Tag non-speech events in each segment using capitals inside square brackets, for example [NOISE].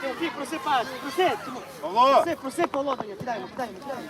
Тимофій, проси пас. Проси. Павло! Проси, проси Полонення. Кидаємо, кидаємо, кидаємо.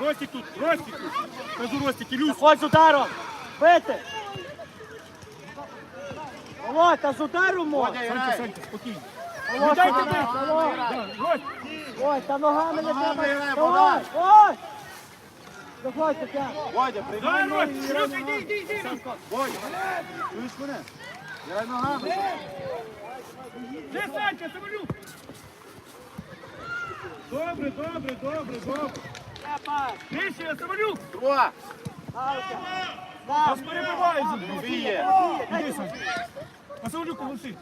Ростик тут, Ростик тут. Кажу Ростик, Ілюш. Заходь з ударом. Бити. Володя, з ударом можна. Санька, Санька, спокійно. Бити. Володя. Ой, та ногами не треба. Давай, Богдан. ой. Заходь, Тетяна. Водя, Ну, приймай ну, ноги. ну, Ростик, ну, іди, іди, іди. Санько. Водя, чуєш мене? Грай ногами. Де Санька, Самолюк? Добре, добре, добре, добре. Ще пас. Нижче, Самолюк. Два. Нас Там. перебивають. Віє. Іди, Санька. А Самолюк лиши.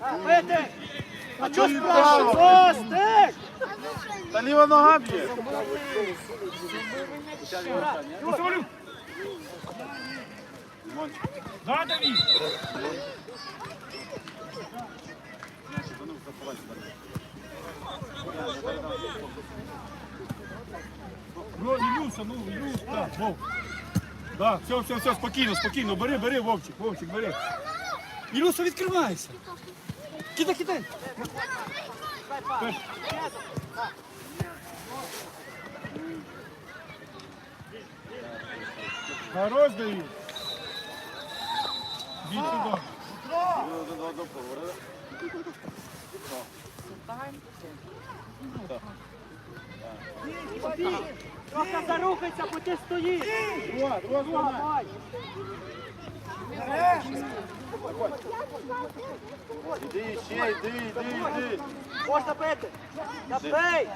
А, Бити. А чого вправо? Костик. Та ліва нога б'є. Самолюк. Да, Давид. Ну, ну, Ілюш, Вов. Да, все, все, все, спокійно, спокійно, бери, бери, Вовчик, Вовчик, бери. Ілюша, відкривайся. Кидай, кидай. Хорош, Давид. Бій сюди. Трохи зарухайся, бо ти стоїш. Давай. Іди, ще, йди, йди, йди. Можна бити. Забий.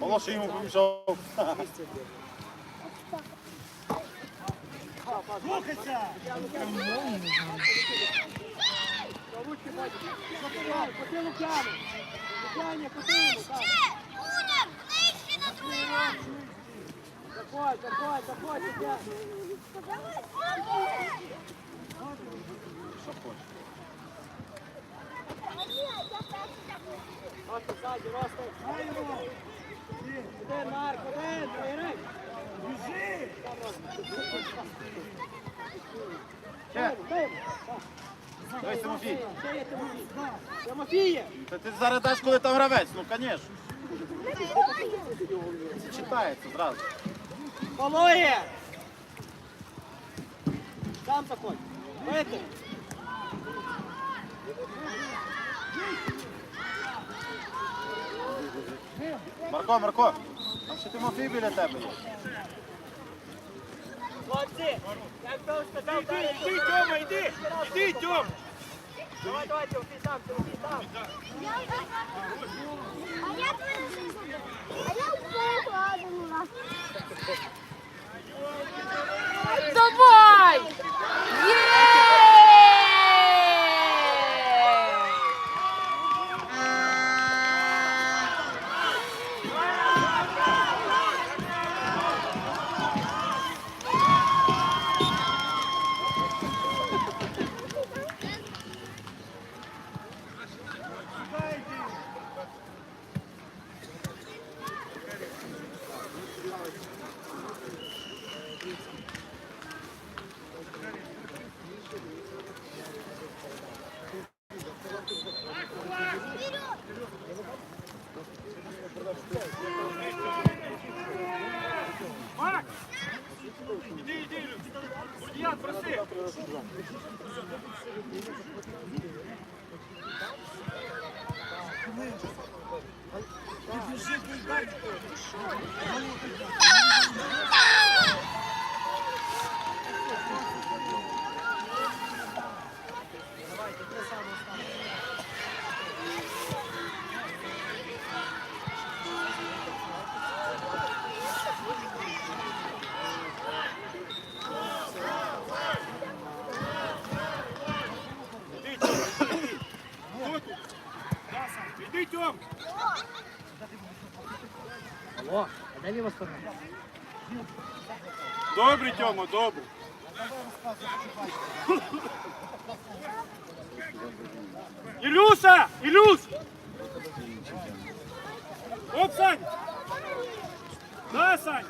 Павло, що йому помішав. Ручки бачиш. Закривай, Коти Лук'яну. Лук'яні, коти йому, так. Унер, нижче на другий раз. Заходь, заходь, є Тимофій? Тимофіє. Та ти зараз даш, коли там гравець, ну, звісно. Це читається зразу. Полоє. Сам заходь. Бити. Марко, Марко, там ще Тимофій біля тебе є. Хлопці, як то сказав, Іди, іди, Тьома, іди, іди, Тьом. Давай, давай, Тимофій сам, Тимофій сам. А я А я перекладила. Давай! Проси. Іди, Алло, а де ліва сторона? Добре, Тьома, добре. Ілюша! Ілюш! От, Сань! Да, Саня?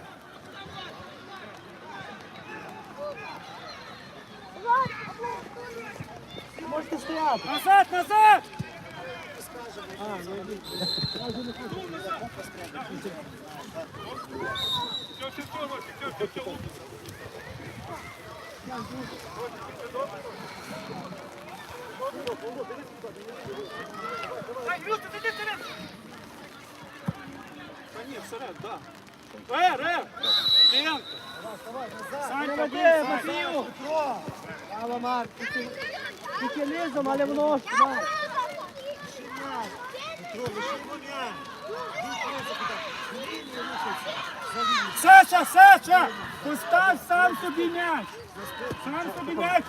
Можете стояти. Назад, назад! Ай, Люся, сиди вперед! Та ні, всеред, да. Ре, ре! Клієнт! Санька, Молодець, Санька! Браво, Марк. Тільки- Тільки низом, але в ножку, Марк. Саша, Саша! Постав сам собі м'яч! Сам собі м'яч!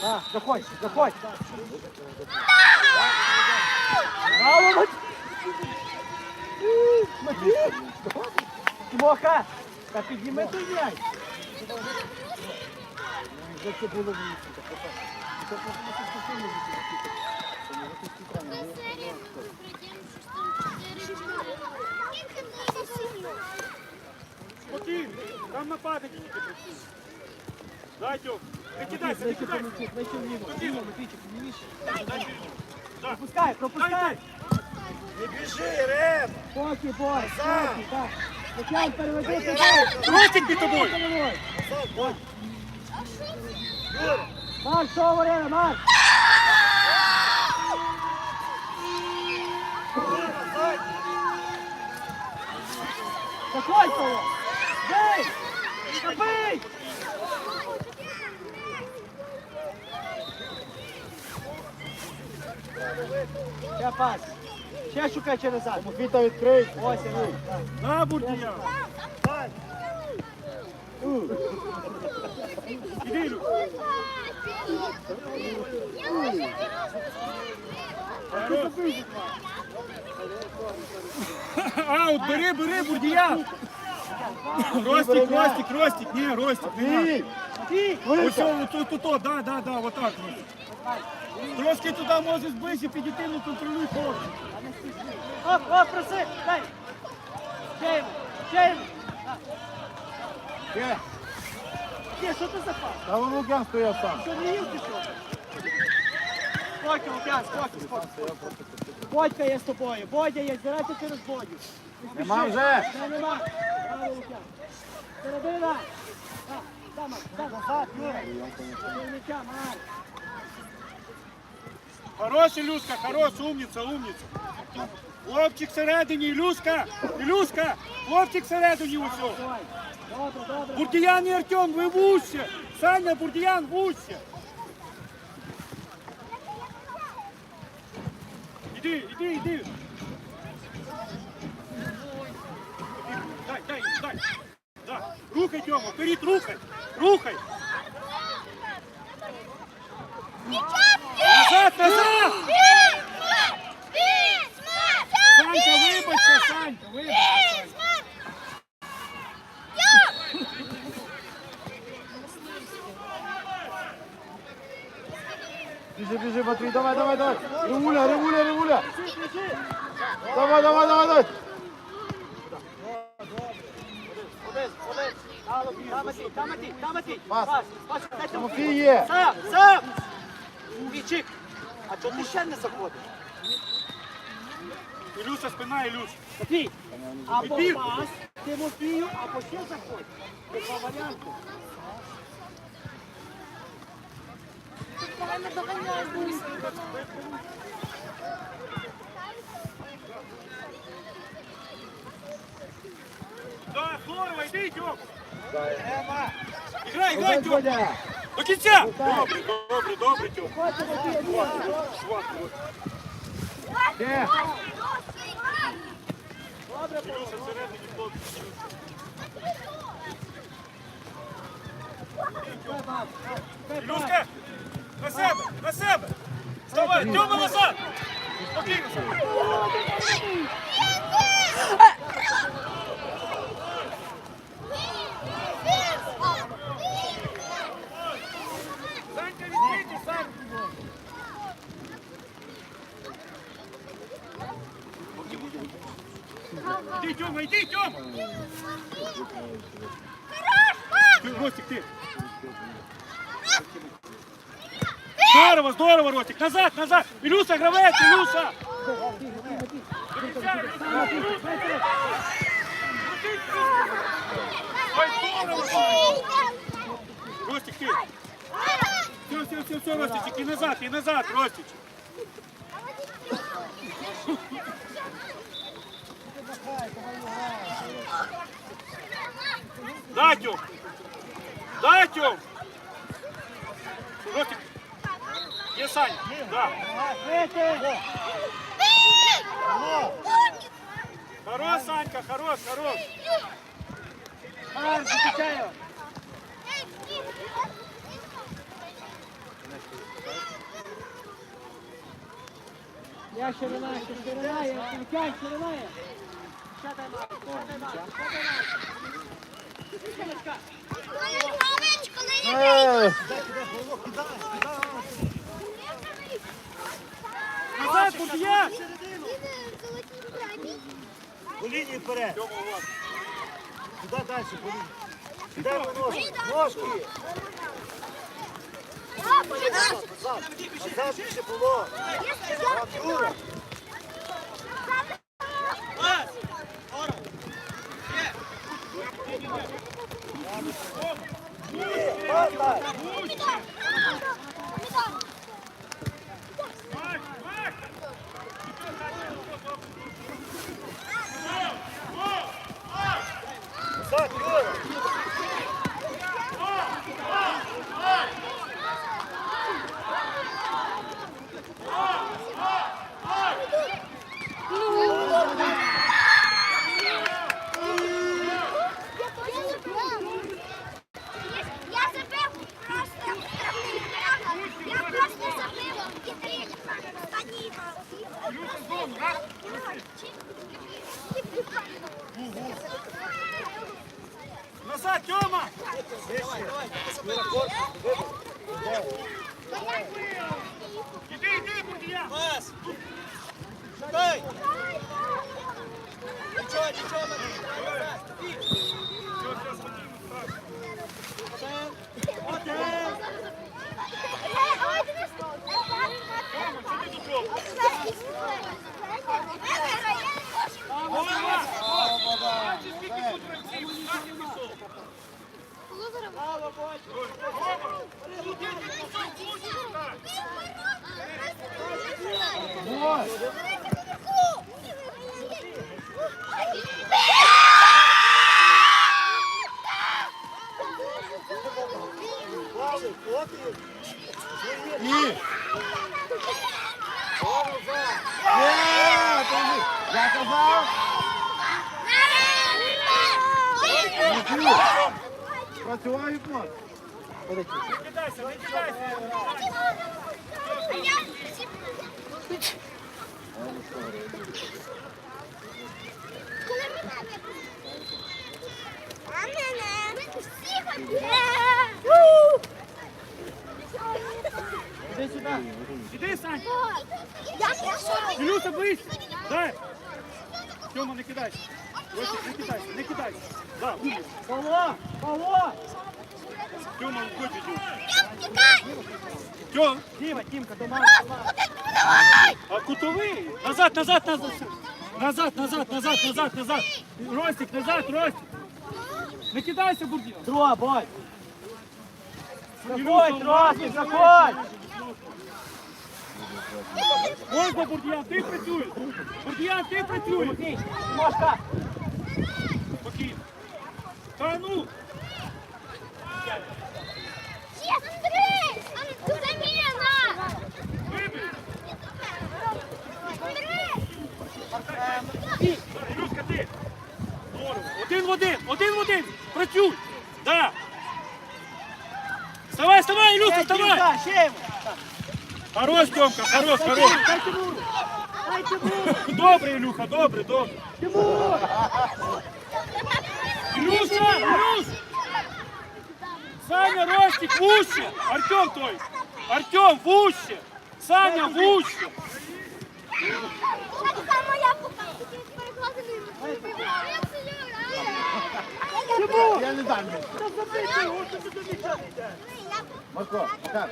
Так, заходь, заходь. Браво, Матвій. Тимоха, та підніми той м'яч. Вже це було в. Це просто не Спокійно, там нападники тільки працюють. Дай, не кидайся, не кидайся. влівіше. Пропускай, пропускай. Не біжи, Рем! Поки, бой, поки, так. Тетян, переведи туди. Ростик під тобою! Марк, що варена, Марк? Заходь, Павло! Бей! Забий! Ще пас. Ще шукай через зад. Віта відкрий. Ось він. На, Бурдія! Іди, Люк. [LAUGHS] Аут, бери, бери, Бурдія! Ростик, Ростик, Ростик, ні, Ростик, не. Ти! Ось тут, тут, тут, да, да, да, вот так. Трошки туди можеш ближче підійти, ну контролюй хлопці. Оп, оп, проси! Дай! Ще йому! Ще йому! Є. Є, що ти за пас? Та вон Лук'ян стояв сам. Що не їв чи що? Спокій, Лук'ян, спокій, спокій. Бодька є з тобою, Бодя є, збирайте через Бодю. Не Нема вже. Ще нема. Лук'ян. Середина. Так, там, там, назад, Юра. Марк. Хороший, Люшка, хорош, умниця, умниця. Хлопчик всередині, Ілюшка, Ілюшка, хлопчик всередині усьо. Давай. Добре, добре. Бурдіян і Артем, ви вуще. Саня, Бурдіян, вуще. Іди, іди, іди. Дай, дай, дай. Да. Рухай, Тьома, вперед, рухай, рухай. Назад, назад! Санька, вибачте, Санька. Санька. Біжи, біжи, Матвій, давай, давай, давай. Ривуля, ривуля, ривуля. Давай, давай, давай, давай. Пас. Пас, пас, дай там. Тимофій є. Сам, сам! Вічик, а чого ти ще не заходиш? Ілюша, спина, Ілюша. Матвій, або пас Тимофію, або ще заходь. Це два варіанти. Да, здорово, йди, Тьом. Іграй, іграй, Тьом. До кінця. Добре, добре, добре, Тьом. Ходь, Тимофій, Є. Ілюша всередині, хлопці. Ілюшка, на себе, на себе. Вставай, Тьома назад. Спокійно, Саня. Санька, відкрийте, Санька. Іди, Тьома, іди, Тьома! Ти, Ростик, ти! Здорово, здорово, Ростик! Назад, назад! Ілюша, гравець, Ілюша! Ой! Ростик, ти! Все, все, все, все, Ростичек, і назад, і назад, Ростичек! Дай, Тьом! Ростик! Є Саня! Да! Хорош, Санька, хорош, хорош! Марк, захищаю. Я ширина, ширина, я ширина. Ще дай Марк, ще дай Марк, ще дай Марк. Е, тут є! По лінії вперед. Куди далі, по лінії. Дай ножки. Ножки. Назад. Назад більше було. Назад, Працювають нас. Не кидайся, не кидайся! Іди сюди. Іди, Сань! Я пішов. Ілюша, ближче! Дай! Тьома, не кидайся! Ростик, не кидайся, не кидайся! Да, умніш! Павло, Павло. Тьома, уходь від нього! Тьом! Діма, Тімка, до. А кутовий! Назад, назад, назад! Назад, назад, назад, назад, назад! Ростик, назад, Ростик! Не кидайся, Бурдія! Друга, бой. Заходь, Ростик, заходь. Можна, Бурдіян, ти працюєш! Бурдіян, ти працюєш! Ні, Спокійно! Та ну! Хорош, Тёмка, хорош, хорош. Дай Тимуру. Дай Тимуру. Добре, Ілюха, добре, добре. Тимур. Илюша, Илюш. Саня, Ростик, вуще. Артем той. Артем, вуще. Саня, вуще. Чому? Я не дам. Та забити, ось ти до міча йде. Марко, Макар,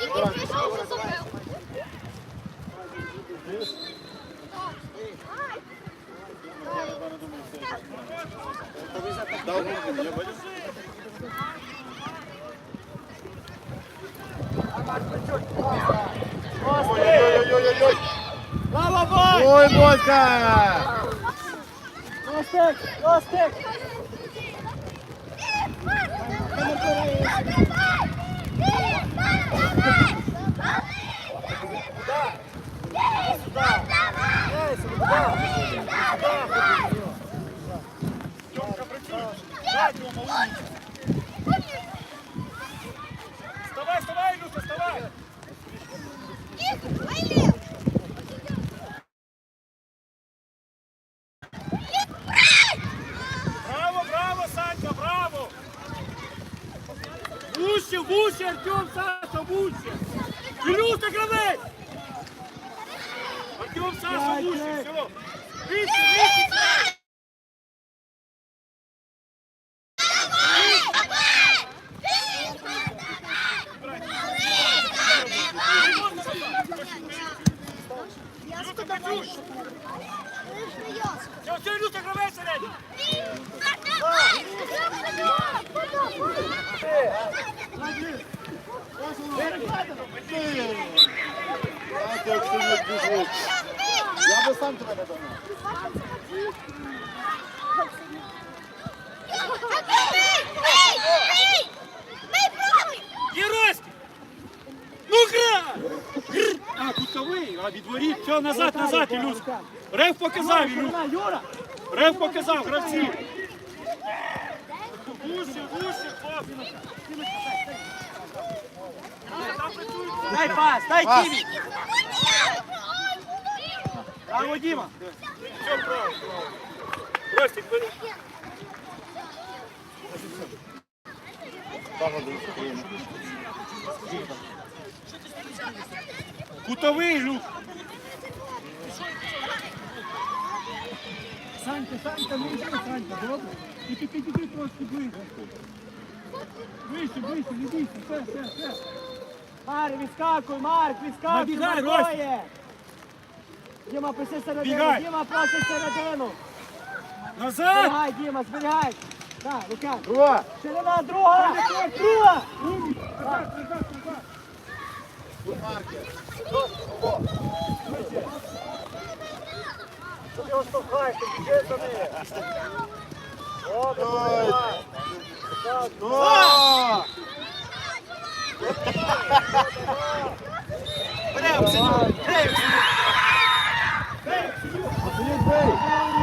тільки прийшов, вже забив. Ой-ой-ой-ой-ой. Ой, Бодька! Костик, Костик! Ей, сюди, туди. Тьомка, Вставай, вставай, Ілюша, вставай. Браво, браво, Санька, браво! Вуще, вуще, Артем, Саша, вуще! Ілюша, гравець! Артем, Саша, вуще, все! Вище, вище! Ілюша, працюй! Все, все, Ілюша, гравець середній! Знаєте, як ти не біжиш. Я би сам тебе! А, кутовий, а відворіт, все, назад, назад, Ілюш. Рев показав, Ілюш. Рев показав, гравці. Вуще, вуще, хлопці. Дай пас, дай. Тімі! Браво, Діма! Все, право. Ростик, бери. Кутовий, Ілюш. Санька, Санька, не йди, Санька, добре? Тільки підійди трошки ближче. Вище, вище, не бійся, все, все, все. Марк, відскакуй, Марк, відскакуй, Набігай, Маркоє! Діма, проси середину, Бігай. Діма, просить середину. Назад! Зберігай, Діма, зберігай. Так, рука. Друга! Ширина, друга! Друга! Що ти його штовхаєш, ти біжи за ним. Бей! Бей! Бей!